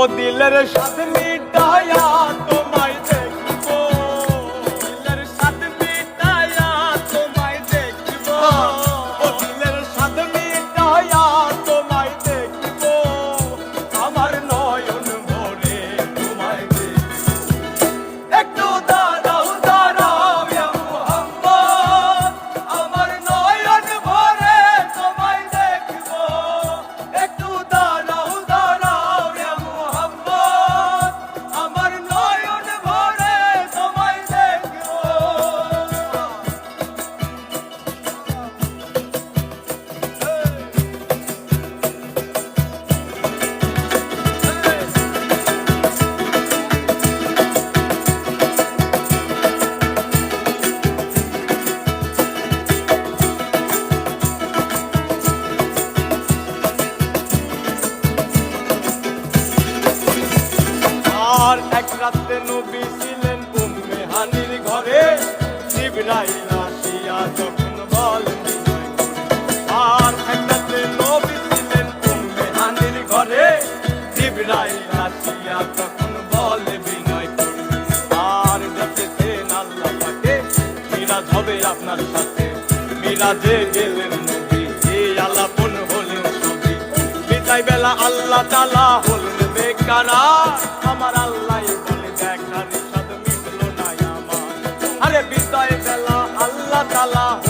ও দিলের সাথে মিটায়া তোমায় নবী ছিলেন উম্মে হানির ঘরে? জিবরাইল আসিয়া যখন বলেন আর রাতে নবী ছিলেন উম্মে হানির ঘরে? জিবরাইল আসিয়া তখন বলে বিনয় করে আর ডেকেছেন আল্লাহ পাকে মিরাজ হবে আপনার সাথে। মিরাজে গেলেন নবী এই আলাপন হলেন সবই। বিদায় বেলা আল্লাহ তালা হলেন বেকারা, আমার আল্লাহ আল্লাহ তালা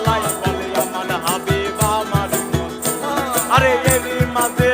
এরই মাঝে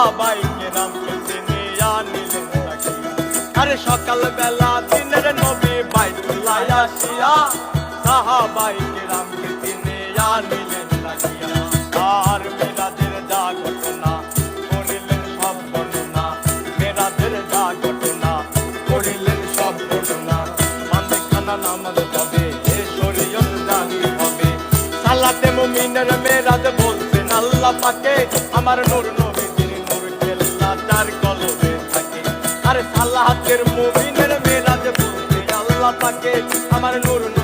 সবাইকে নামকে চিনি আনিলেন আরে সকাল দিনের নবী বাইতুল্লাহ আসিয়া সাহাবাইকে নামকে চিনি আনিলেন রাখিয়া আর মেরাজের যা ঘটনা করিলেন সব যা ঘটনা করিলেন সব মানে খানা নামাজ এ শরীয়ত হবে। সালাতে মুমিনের মেরাজ বলছেন, আল্লাহ পাকে আমার নুর আমার নূর